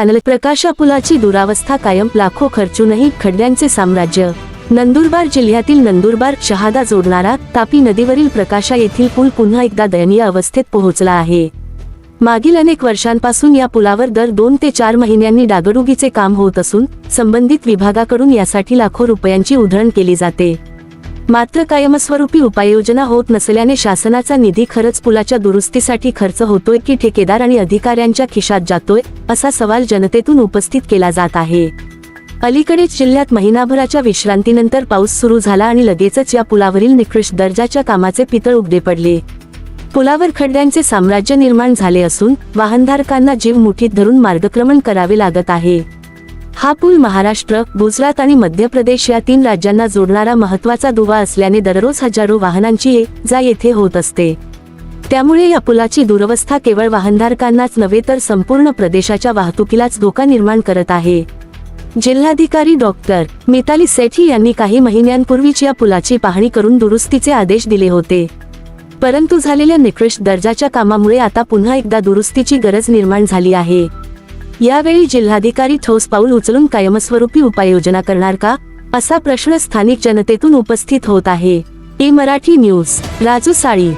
Panel प्रकाशा पुलाची दुरावस्था कायम लाखो खर्चूनही खड्ड्यांचे साम्राज्य. नंदुरबार जिल्ह्यातील नंदुरबार शहादा जोडणारा तापी नदीवरील प्रकाशा येथील पूल पुन्हा एकदा दयनीय अवस्थेत पोहोचला आहे. मागील अनेक वर्षांपासून या पुलावर दर दोन ते चार महिन्यांनी डागडुगीचे काम होत असून संबंधित विभागाकडून यासाठी लाखो रुपयांची उधळण केली जाते. मात्र कायमस्वरूपी उपाययोजना होत नसल्याने शासनाचा निधी खरंच पुलाच्या दुरुस्तीसाठी खर्च होतोय की ठेकेदार आणि अधिकाऱ्यांच्या खिशात जातोय असा सवाल जनतेतून उपस्थित केला जात आहे. अलीकडेच जिल्ह्यात महिनाभराच्या विश्रांतीनंतर पाऊस सुरू झाला आणि लगेचच या पुलावरील निकृष्ट दर्जाच्या कामाचे पितळ उघडे पडले. पुलावर खड्ड्यांचे साम्राज्य निर्माण झाले असून वाहनधारकांना जीव मुठीत धरून मार्गक्रमण करावे लागत आहे. हा पूल महाराष्ट्र गुजरात आणि मध्य प्रदेश या तीन राज्यांना जोडणारा महत्त्वाचा दुवा असल्याने दररोज हजारो वाहनांची ये जा येथे होत असते. त्यामुळे या पुलाची दुरवस्था केवळ वाहनधारकांनाच नव्हे तर संपूर्ण प्रदेशाच्या वाहतुकीलाच धोका निर्माण करत आहे. जिल्हाधिकारी डॉक्टर मिताली सेठी यांनी काही महिन्यांपूर्वीच या पुलाची पाहणी करून दुरुस्तीचे आदेश दिले होते. परंतु झालेल्या निकृष्ट दर्जाच्या कामामुळे आता पुन्हा एकदा दुरुस्तीची गरज निर्माण झाली आहे. यावेळी जिल्हाधिकारी ठोस पाऊल उचलून कायमस्वरूपी उपाययोजना करणार का असा प्रश्न स्थानिक जनतेतून उपस्थित होत आहे. E Marathi news Raju Sali.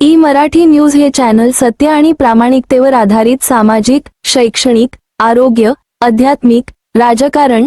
E Marathi news हे चॅनल सत्य आणि प्रामाणिकतेवर आधारित सामाजिक शैक्षणिक आरोग्य आध्यात्मिक राजकारण